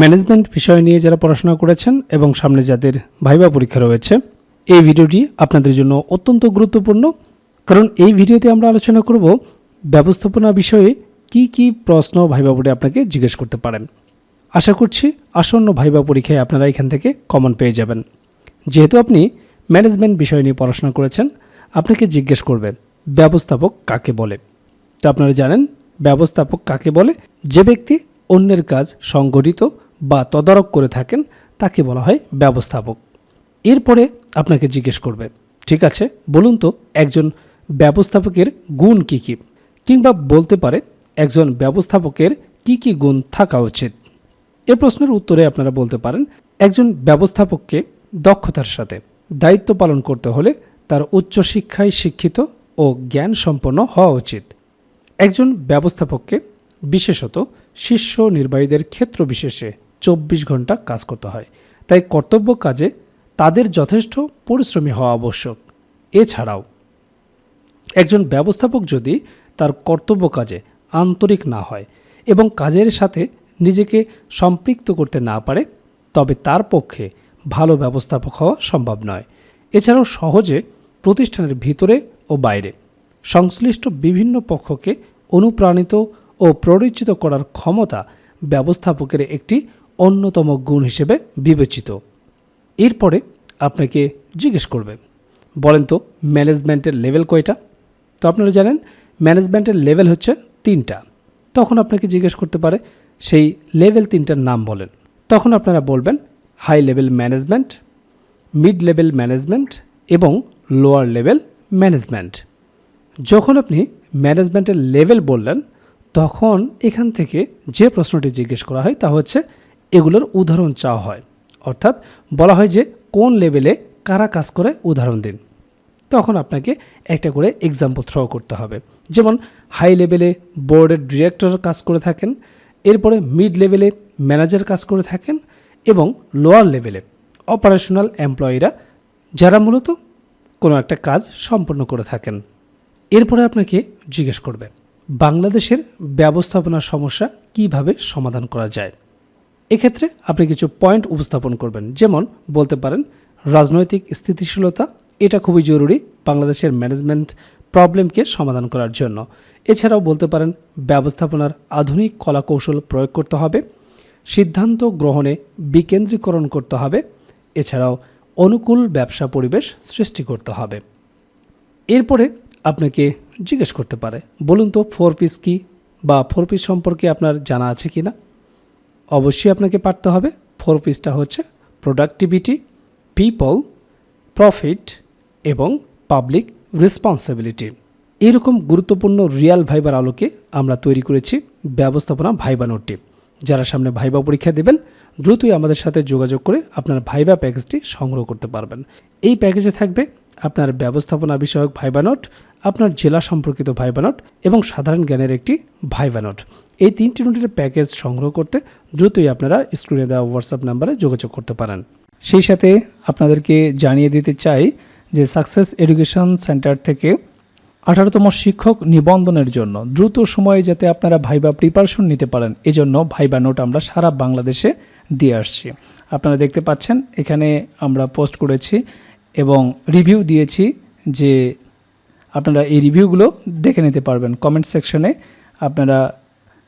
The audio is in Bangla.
ম্যানেজমেন্ট বিষয় নিয়ে যারা পড়াশোনা করেছেন এবং সামনে যাদের ভাইবা পরীক্ষা রয়েছে, এই ভিডিওটি আপনাদের জন্য অত্যন্ত গুরুত্বপূর্ণ। কারণ এই ভিডিওতে আমরা আলোচনা করব ব্যবস্থাপনা বিষয়ে কি কি প্রশ্ন ভাইবা বোর্ডে আপনাকে জিজ্ঞেস করতে পারেন। আশা করছি আসন্ন ভাইবা পরীক্ষায় আপনারা এখান থেকে কমন পেয়ে যাবেন। যেহেতু আপনি ম্যানেজমেন্ট বিষয় নিয়ে পড়াশোনা করেছেন, আপনাকে জিজ্ঞেস করবে, ব্যবস্থাপক কাকে বলে? তো আপনারা জানেন, ব্যবস্থাপক কাকে বলে? যে ব্যক্তি অন্যের কাজ সংগঠিত বা তদারক করে থাকেন, তাকে বলা হয় ব্যবস্থাপক। এরপরে আপনাকে জিজ্ঞেস করবে, ঠিক আছে, বলুন তো একজন ব্যবস্থাপকের গুণ কী কী? কিংবা বলতে পারে, একজন ব্যবস্থাপকের কি কি গুণ থাকা উচিত? এ প্রশ্নের উত্তরে আপনারা বলতে পারেন, একজন ব্যবস্থাপককে দক্ষতার সাথে দায়িত্ব পালন করতে হলে তার উচ্চশিক্ষায় শিক্ষিত ও জ্ঞান সম্পন্ন হওয়া উচিত। একজন ব্যবস্থাপককে বিশেষত শীর্ষ নির্বাহীদের ক্ষেত্র বিশেষে চব্বিশ ঘণ্টা কাজ করতে হয়। তাই কর্তব্য কাজে তাদের যথেষ্ট পরিশ্রমী হওয়া আবশ্যক। এছাড়াও, একজন ব্যবস্থাপক যদি তার কর্তব্য কাজে আন্তরিক না হয় এবং কাজের সাথে নিজেকে সম্পৃক্ত করতে না পারে, তবে তার পক্ষে ভালো ব্যবস্থাপক হওয়া সম্ভব নয়। এছাড়াও সহজে প্রতিষ্ঠানের ভিতরে ও বাইরে সংশ্লিষ্ট বিভিন্ন পক্ষকে অনুপ্রাণিত ও প্ররোচিত করার ক্ষমতা ব্যবস্থাপকের একটি অন্যতম গুণ হিসেবে বিবেচিত। এরপরে আপনাকে জিজ্ঞেস করবে, বলেন তো ম্যানেজমেন্টের লেভেল কয়টা? তো আপনারা জানেন ম্যানেজমেন্টের লেভেল হচ্ছে তিনটা। তখন আপনাকে জিজ্ঞেস করতে পারে, সেই লেভেল তিনটার নাম বলেন। তখন আপনারা বলবেন high level management, mid level management এবং লোয়ার লেভেল ম্যানেজমেন্ট। যখন আপনি ম্যানেজমেন্টের লেভেল বললেন, তখন এখান থেকে যে প্রশ্নটি জিজ্ঞেস করা হয় তা হচ্ছে এগুলোর উদাহরণ চাওয়া হয়। অর্থাৎ বলা হয় যে কোন লেভেলে কারা কাজ করে উদাহরণ দিন। তখন আপনাকে একটা করে এক্সাম্পল থ্রো করতে হবে। যেমন হাই লেভেলে বোর্ডের ডিরেক্টর কাজ করে থাকেন, এরপরে মিড লেভেলে ম্যানেজার কাজ করে থাকেন এবং লোয়ার লেভেলে অপারেশনাল এমপ্লয়িরা যারা মূলত কোনো একটা কাজ সম্পন্ন করে থাকেন। এরপরে আপনাকে জিজ্ঞেস করবে, বাংলাদেশের ব্যবস্থাপনা সমস্যা কীভাবে সমাধান করা যায়? এক্ষেত্রে আপনি কিছু পয়েন্ট উপস্থাপন করবেন। যেমন বলতে পারেন, রাজনৈতিক স্থিতিশীলতা, এটা খুবই জরুরি বাংলাদেশের ম্যানেজমেন্ট প্রবলেমকে সমাধান করার জন্য। এছাড়াও বলতে পারেন, ব্যবস্থাপনার আধুনিক কলাকৌশল প্রয়োগ করতে হবে, সিদ্ধান্ত গ্রহণে বিকেন্দ্রীকরণ করতে হবে, এছাড়াও অনুকূল ব্যবসা পরিবেশ সৃষ্টি করতে হবে। এরপরে আপনাকে জিজ্ঞেস করতে পারে, বলুন তো ফোর পিস কী বা ফোর পিস সম্পর্কে আপনার জানা আছে কি না অবশ্যই আপনাকে পারতে হবে। ফোর পিসটা হচ্ছে প্রোডাক্টিভিটি পিপল প্রফিট এবং পাবলিক রেসপন্সিবিলিটি এরকম গুরুত্বপূর্ণ রিয়াল ভাইবার আলোকে আমরা তৈরি করেছি ব্যবস্থাপনা ভাইবা নোটটি যারা সামনে ভাইবা পরীক্ষা দেবেন, দ্রুতই আমাদের সাথে যোগাযোগ করে আপনার ভাইবা প্যাকেজটি সংগ্রহ করতে পারবেন। এই প্যাকেজে থাকবে আপনার ব্যবস্থাপনা বিষয়ক ভাইবা নোট আপনার জেলা সম্পর্কিত ভাইবা নোট এবং সাধারণ জ্ঞানের একটি ভাইবা নোট এই তিনটি নোটের প্যাকেজ সংগ্রহ করতে দ্রুতই আপনারা স্ক্রিনে দেওয়া হোয়াটসঅ্যাপ নাম্বারে যোগাযোগ করতে পারেন। সেই সাথে আপনাদেরকে জানিয়ে দিতে চাই যে সাকসেস এডুকেশন সেন্টার থেকে আঠারোতম শিক্ষক নিবন্ধনের জন্য দ্রুত সময়ে যাতে আপনারা ভাইবা প্রিপারেশন নিতে পারেন, এজন্য ভাইবা নোট আমরা সারা বাংলাদেশে দিয়ে আসছি। আপনারা দেখতে পাচ্ছেন, এখানে আমরা পোস্ট করেছি এবং রিভিউ দিয়েছি যে আপনারা এই রিভিউগুলো দেখে নিতে পারবেন। কমেন্ট সেকশনে আপনারা